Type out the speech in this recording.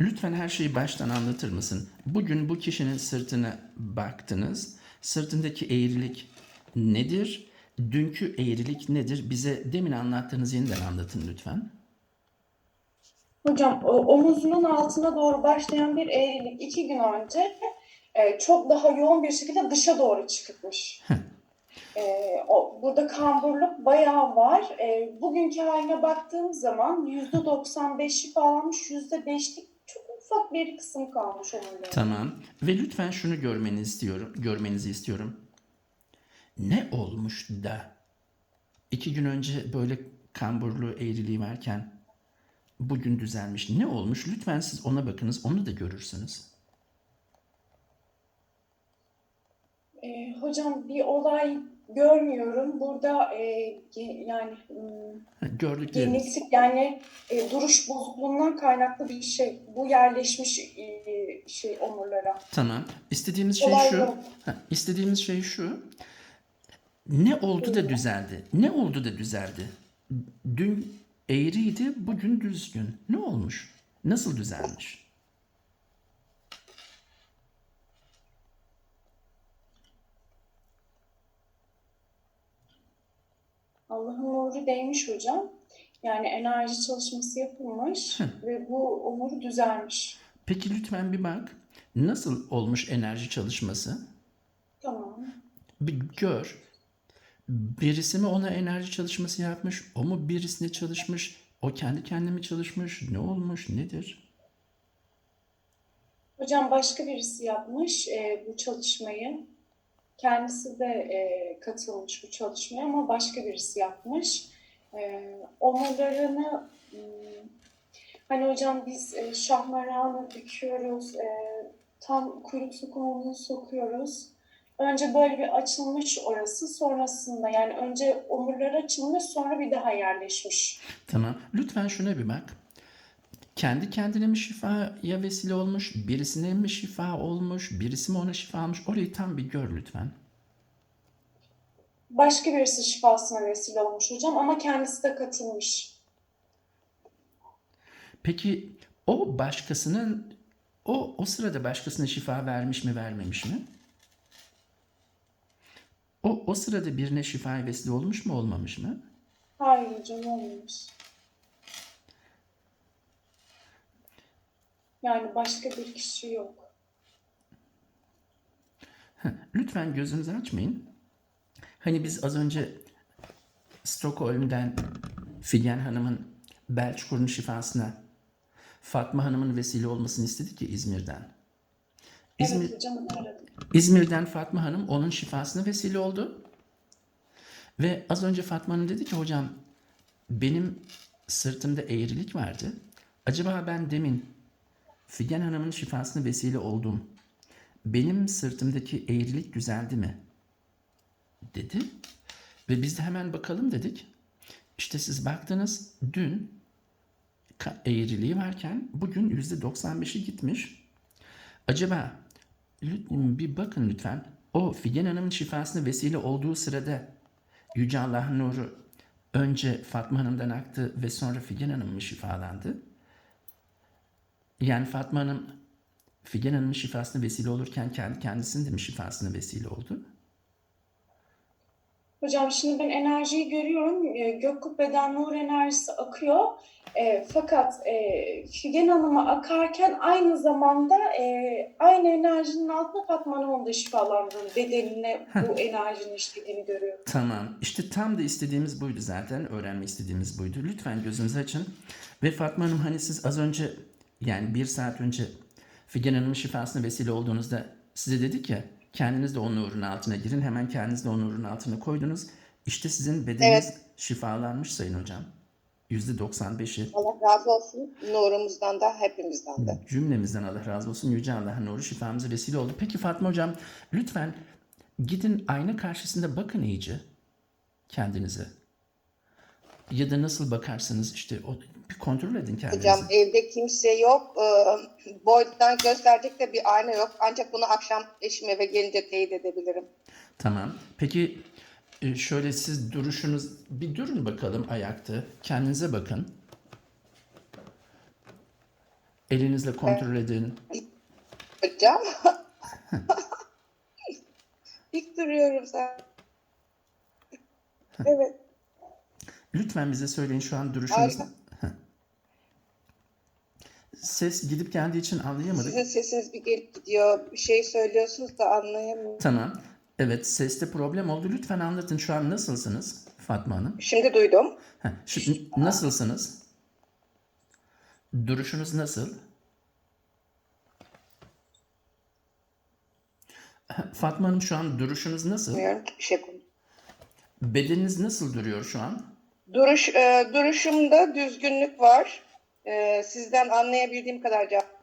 Lütfen her şeyi baştan anlatır mısın? Bugün bu kişinin sırtına baktınız. Sırtındaki eğrilik nedir? Dünkü eğrilik nedir? Bize demin anlattığınız yeniden anlatın lütfen. Hocam omuzunun altına doğru başlayan bir eğrilik iki gün önce e, çok daha yoğun bir şekilde dışa doğru çıkmış. E, o, burada kamburluk bayağı var. E, bugünkü haline baktığım zaman %95 şifalanmış, %5'lik çok ufak bir kısım kalmış omuriliğin. Tamam. Ve lütfen şunu görmenizi istiyorum, görmenizi istiyorum. Ne olmuş da iki gün önce böyle kamburlu eğriliği varken bugün düzelmiş. Ne olmuş? Lütfen siz ona bakınız, onu da görürsünüz. E, hocam bir olay görmüyorum. Burada e, yani Ha, Gördükleriniz. genetik yani e, duruş bozukluğundan kaynaklı bir şey. Bu yerleşmiş e, şey omurlara. Tamam. İstediğimiz şey Olay şu. yok. Ha, istediğimiz şey şu. Ne oldu da düzeldi? Ne oldu da düzeldi? Dün eğriydi, bugün düzgün. Ne olmuş? Nasıl düzelmiş? Allah'ın nuru değmiş hocam. Yani enerji çalışması yapılmış ve bu omur düzelmiş. Peki lütfen bir bak. Nasıl olmuş enerji çalışması? Tamam. Bir gör. Birisi mi ona enerji çalışması yapmış? O mu birisine çalışmış? O kendi kendine mi çalışmış? Ne olmuş? Nedir? Hocam başka birisi yapmış e, bu çalışmayı. Kendisi de e, katılmış bu çalışmaya ama başka birisi yapmış. E, omurlarını hmm, hani hocam biz e, şahmeranı büküyoruz, e, tam kuyruk sokumunu sokuyoruz. Önce böyle bir açılmış orası, sonrasında yani önce omurlar açılmış, sonra bir daha yerleşmiş. Tamam. Lütfen şuna bir bak. Kendi kendine mi şifaya vesile olmuş? Birisine mi şifa olmuş? Birisi mi ona şifa almış? Orayı tam bir gör lütfen. Başka birisi şifasına vesile olmuş hocam ama kendisi de katılmış. Peki o başkasının o o sırada başkasına şifa vermiş mi vermemiş mi? O o sırada birine şifa vesile olmuş mu olmamış mı? Hayır hocam olmamış. Yani başka bir kişi yok. Lütfen gözünüzü açmayın. Hani biz az önce Stockholm'den Figen Hanım'ın bel çukurunun şifasına Fatma Hanım'ın vesile olmasını istedik ya İzmir'den. İzmir, Evet hocam. İzmir'den Fatma Hanım onun şifasına vesile oldu. Ve az önce Fatma Hanım dedi ki hocam benim sırtımda eğrilik vardı. Acaba ben demin Figen Hanım'ın şifasına vesile oldum. Benim sırtımdaki eğrilik düzeldi mi? Dedi. Ve biz de hemen bakalım dedik. İşte siz baktınız dün eğriliği varken bugün %95'i gitmiş. Acaba bir bakın lütfen. O Figen Hanım'ın şifasına vesile olduğu sırada Yüce Allah'ın nuru önce Fatma Hanım'dan aktı ve sonra Figen Hanım mı şifalandı? Yani Fatma Hanım Figen Hanım'ın şifasına vesile olurken kendi kendisinin de mi şifasına vesile oldu? Hocam şimdi ben enerjiyi görüyorum. E, Gök kubbeden nur enerjisi akıyor. E, fakat e, Figen Hanım'a akarken aynı zamanda e, aynı enerjinin altında Fatma Hanım'ın da şifalandığını, bedenine bu enerjinin işlediğini görüyorum. Tamam. İşte tam da istediğimiz buydu zaten. Öğrenmek istediğimiz buydu. Lütfen gözünüzü açın. Ve Fatma Hanım hani siz az önce yani bir saat önce Figen Hanım'ın şifasına vesile olduğunuzda size dedik ya kendiniz de o nurun altına girin. Hemen kendiniz de o nurun altına koydunuz. İşte sizin bedeniniz Evet. şifalanmış sayın hocam. %95'i Allah razı olsun. Nurumuzdan da hepimizden de. cümlemizden Allah razı olsun. Yüce Allah'ın nuru şifamıza vesile oldu. Peki Fatma hocam lütfen gidin ayna karşısında bakın iyice kendinize. Ya da nasıl bakarsınız işte o bir kontrol edin kendinizi. Hocam evde kimse yok. Ee, boydan gösterecek de bir ayna yok. Ancak bunu akşam eşim eve gelince teyit edebilirim. Tamam. Peki e, şöyle siz duruşunuz bir durun bakalım ayakta. Kendinize bakın. Elinizle kontrol edin. Hocam. Dik duruyorum sen. Evet. Lütfen bize söyleyin şu an duruşunuz. Aynen. Ses gidip geldiği için anlayamadık. Sizin sesiniz bir gelip gidiyor. Bir şey söylüyorsunuz da anlayamıyorum. Tamam. Evet seste problem oldu. Lütfen anlatın şu an nasılsınız Fatma Hanım? Şimdi duydum. Heh, Şimdi nasılsınız? Duruşunuz nasıl? Fatma Hanım şu an duruşunuz nasıl? Bilmiyorum ki bir şey konu. Bedeniniz nasıl duruyor şu an? Duruş, e, duruşumda düzgünlük var. E, sizden anlayabildiğim kadar cevap